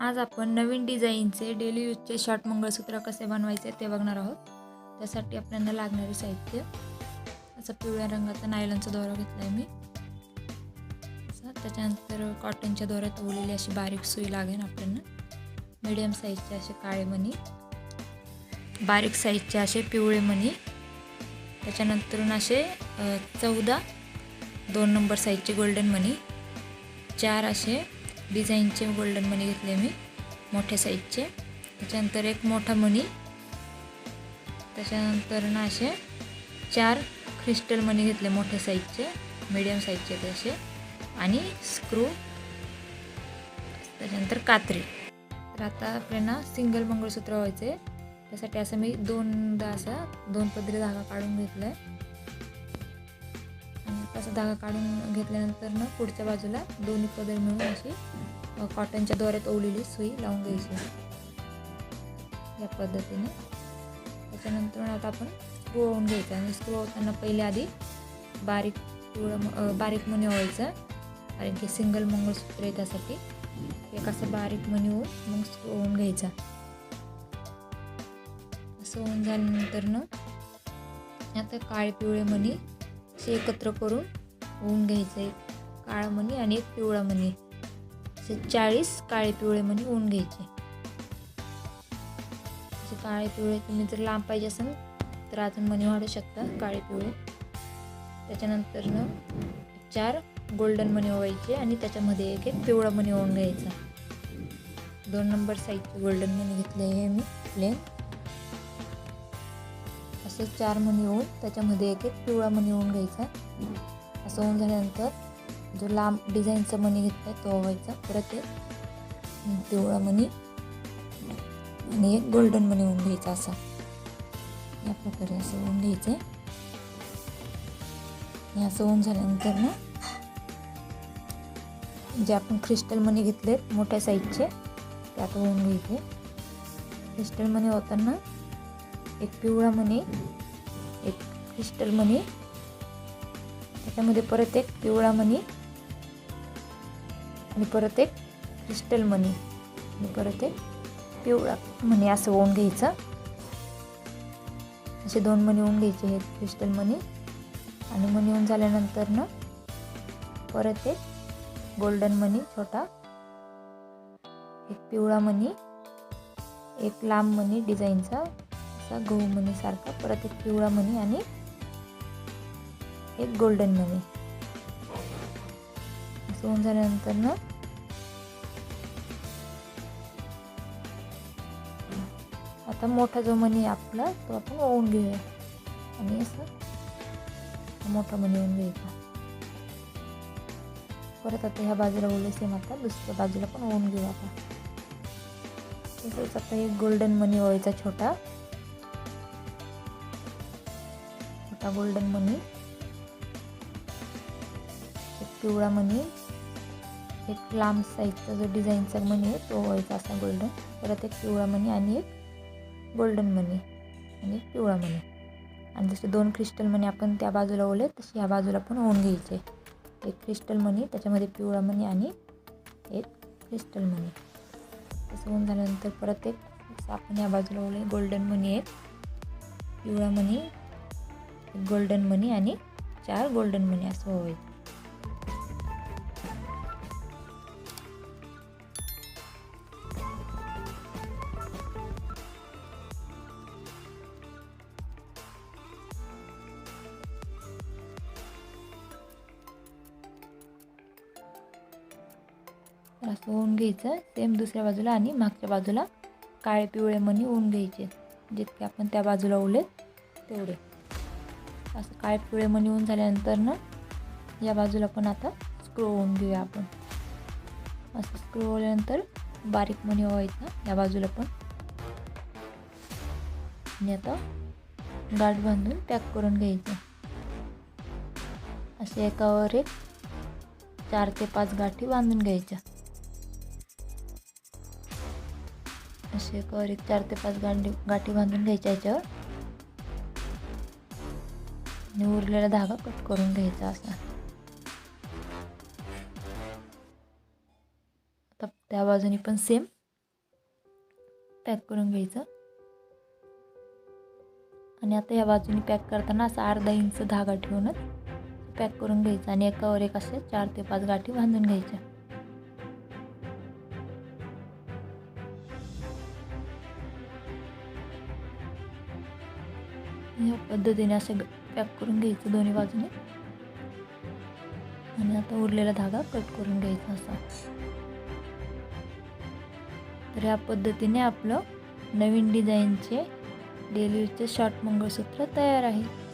आज आपण नवीन डिझाईनचे डेली यूजचे शॉर्ट मंगळसूत्र कसे बनवायचे ते बघणार आहोत. त्यासाठी आपल्याला लागणारे साहित्य असं पिवळ्या रंगाचा नायलॉनचा दोरा घेतला आहे मी. असा त्याच्यानंतर कॉटनच्या दोऱ्यात ओलेली अशी बारीक सुई लागेल आपल्याला. मिडियम साईजचे असे काळे मणी बारीक साईजचे असे पिवळे मणी. त्याच्यानंतरून असे चौदा दोन नंबर साईजचे गोल्डन मनी चार असे डिझाईनचे गोल्डन मनी घेतले मी मोठ्या साईजचे. त्याच्यानंतर एक मोठा मनी. त्याच्यानंतर ना असे चार क्रिस्टल मनी घेतले मोठ्या साईजचे मीडियम साईजचे तसे असे. आणि स्क्रू त्याच्यानंतर कात्री. तर आता आपल्याला सिंगल मंगळसूत्र व्हायचे त्यासाठी असं मी दोनदा असा दोन पदरी धागा काढून घेतला आहे आणि धागा काढून घेतल्यानंतर ना पुढच्या बाजूला दोन्ही पदर मिळून अशी कॉटनच्या दोऱ्यात ओवलेली सुई लावून घ्यायची. या पद्धतीने. त्याच्यानंतर आता आपण स्क्रू ओवून घ्यायचा. आणि स्क्रू ओवताना पहिले आधी बारीक पिवळं बारीक मणी ओवायचं कारण की सिंगल मंगळसूत्र आहे त्यासाठी. एक असं बारीक मणी ओवून मग स्क्रू ओवून घ्यायचा. असं होऊन झाल्यानंतर ना आता काळे पिवळे मणी असे एकत्र करून होऊन घ्यायचं आहे काळा मणी आणि एक पिवळा मणी असे चाळीस काळे पिवळे मणी होऊन घ्यायचे. असे काळे पिवळे तुम्ही जर लांब पाहिजे असेल तर अजून मणी वाढू शकता काळे पिवळे. त्याच्यानंतर चार गोल्डन मणी ओवायचे आणि त्याच्यामध्ये एक एक पिवळा मणी ओवून घ्यायचा. दोन नंबर साईजचे गोल्डन मणी घेतले आहे मी प्लेन. असे चार मणी होऊन त्याच्यामध्ये एक एक पिवळा मणी होऊन घ्यायचा. असं होऊन झाल्यानंतर जो लांब डिझाईनचा मणी घेतला तो व्हायचा परत एक पिवळा मणी आणि एक गोल्डन मणी होऊन घ्यायचा असा. या प्रकारे असं होऊन घ्यायचं आणि असं होऊन झाल्यानंतर ना जे आपण क्रिस्टल मणी घेतलेत मोठ्या साईजचे ते आता होऊन घ्यायचे. क्रिस्टल मणी होताना एक पिवळा मणी एक क्रिस्टल मणी त्यामध्ये परत एक पिवळा मणी आणि परत एक क्रिस्टल मणी आणि परत एक पिवळा मणी असं ओन घ्यायचं. असे दोन मणी होऊन घ्यायचे हे क्रिस्टल मणी आणि मणी होऊन झाल्यानंतर ना परत एक गोल्डन मणी छोटा एक पिवळा मणी एक लांब मणी डिझाईनचा असा गहू मणीसारखा परत एक पिवळा मणी आणि एक गोल्डन मनी असं होऊन झाल्यानंतर ना आता मोठा जो मणी आहे आपला तो आपण ओवून घेऊया. आणि असं मोठा मणी ओवून घ्यायचा परत आता ह्या बाजूला ओले सेम आता दुसऱ्या बाजूला पण ओवून घेऊ आता तसंच आता एक गोल्डन मनी व्हायचा छोटा. छोटा गोल्डन मनी पिवळा मनी एक लांब साईजचा जो डिझाईनचा मनी आहे तो व्हायचा असा गोल्डन परत एक पिवळा मनी आणि एक गोल्डन मनी आणि एक पिवळा मनी आणि जसे दोन क्रिस्टल मनी आपण त्या बाजूला ओले तसे ह्या बाजूला पण होऊन घ्यायचे. एक क्रिस्टल मनी त्याच्यामध्ये पिवळा मनी आणि एक क्रिस्टल मनी तसं होऊन झाल्यानंतर परत एक आपण या बाजूला ओले गोल्डन मनी एक पिवळा मनी एक गोल्डन मनी आणि चार गोल्डन मनी असं व्हायचं. असं होऊन घ्यायचं सेम दुसऱ्या बाजूला आणि मागच्या बाजूला काळे पिवळे मणी ऊन घ्यायचे. जितके आपण त्या बाजूला ओलेत तेवढे. असं काळे पिवळे मणी ऊन झाल्यानंतर ना या बाजूला पण आता स्क्रू होऊन घेऊया आपण. असं स्क्रू होल्यानंतर बारीक मणी व्हायचा या बाजूला पण. आणि आता गाठ बांधून पॅक करून घ्यायचं. असे एकावर एक चार ते पाच गाठी बांधून घ्यायच्या. असे एकावर एक चार ते पाच गांडी गाठी बांधून घ्यायच्या याच्यावर. आणि उरलेला धागा कट करून घ्यायचा असा. आता त्या बाजूनी पण सेम पॅक करून घ्यायचं. आणि आता ह्या बाजूने पॅक करताना असा अर्धा इंच धागा ठेवूनच पॅक करून घ्यायचं आणि एकावर एक असे चार ते पाच गाठी बांधून घ्यायच्या. या पद्धतीने असे पॅक करून घ्यायचं दोन्ही बाजूने. आणि आता उरलेला धागा कट करून घ्यायचा असा. तर या पद्धतीने आपलं नवीन डिझाईनचे डेली यूजचे शॉर्ट मंगळसूत्र तयार आहे.